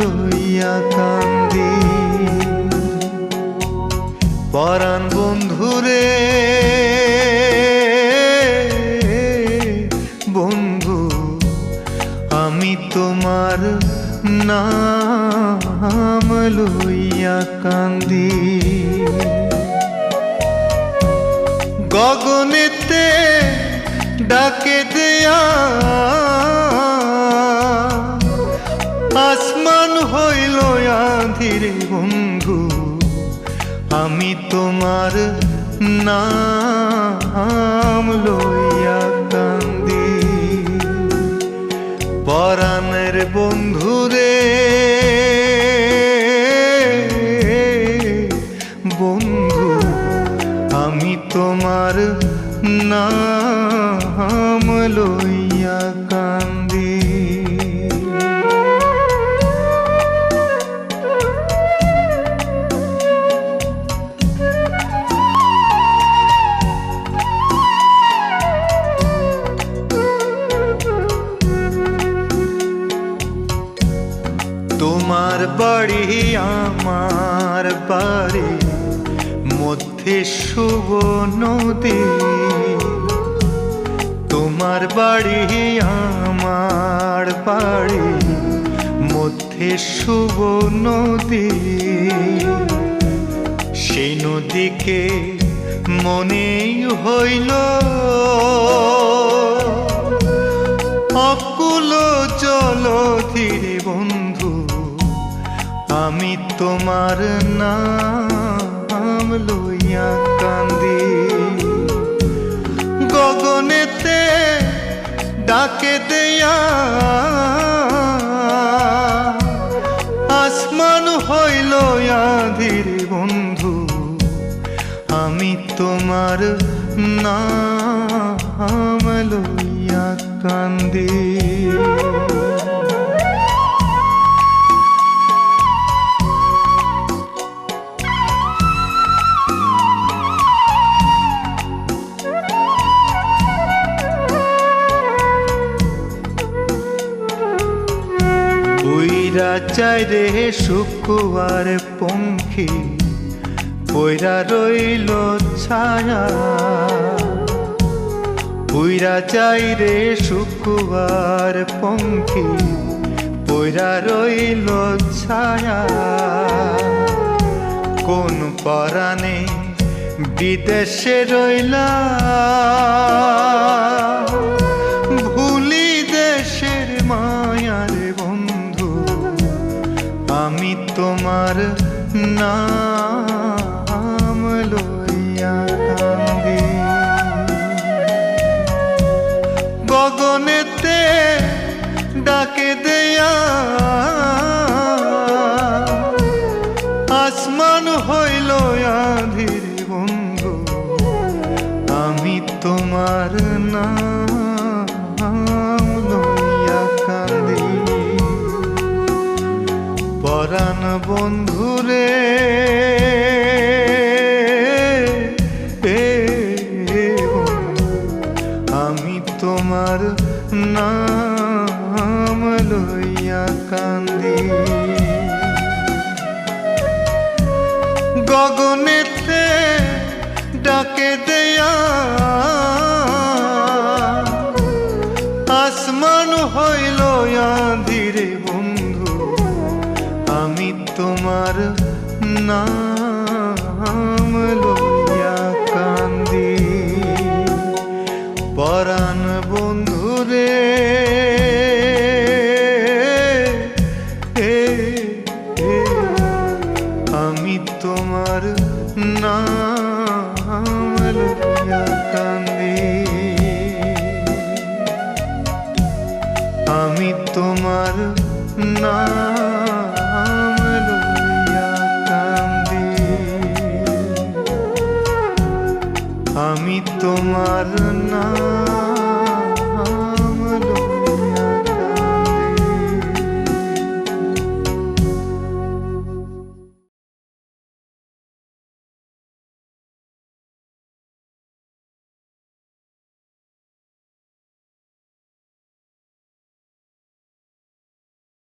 লইয়া কান্দি। পরাণ বন্ধুরে বন্ধু আমি তোমার নাম লইয়া কান্দি। গগনেতে ডাকে দেয়া আধিরে বন্ধু, আমি তোমার নাম লইয়া কান্দি পরাণের বন্ধুরে বন্ধু, আমি তোমার নাম লইয়া কান্দি তোমার বাড়ি আমার বাড়ি, মধ্যে শুভ নদী। তোমার বাড়ি আমার বাড়ি, মধ্যে শুভ নদী। সেই নদীকে মনেই হইল অকুল বন্ধু আমি তোমার নাম লইয়া কান্দি। গগনেতে ডাকে দেয়া। আসমান হইল আধির বন্ধু। আমি তোমার নাম লইয়া কান্দি। উইরা চাই রে শুকুয়ার পঙ্খী পৈরা রইল ছায়া। উইরা চাই রে শুকুয়ার পঙ্খী পৈরা রইল ছায়া। কোন পরাণে বিদেশে রইলা তোমার নাম লইয়া কান্দি গগনেতে ডাকে দেয়া। আসমান হইল আধির বন্ধু। আমি তোমার নাম লইয়া কান্দি পরাণ বন্ধুরে আমি তোমার নাম লইয়া কান্দি। গগনেতে ডাকে দেয়া আসমান হইল ধীরে তোমার নাম লইয়া কান্দি। পরাণ বন্ধুরে আমি তোমার নাম লইয়া কান্দি। আমি তোমার নাম আমি তোমার নাম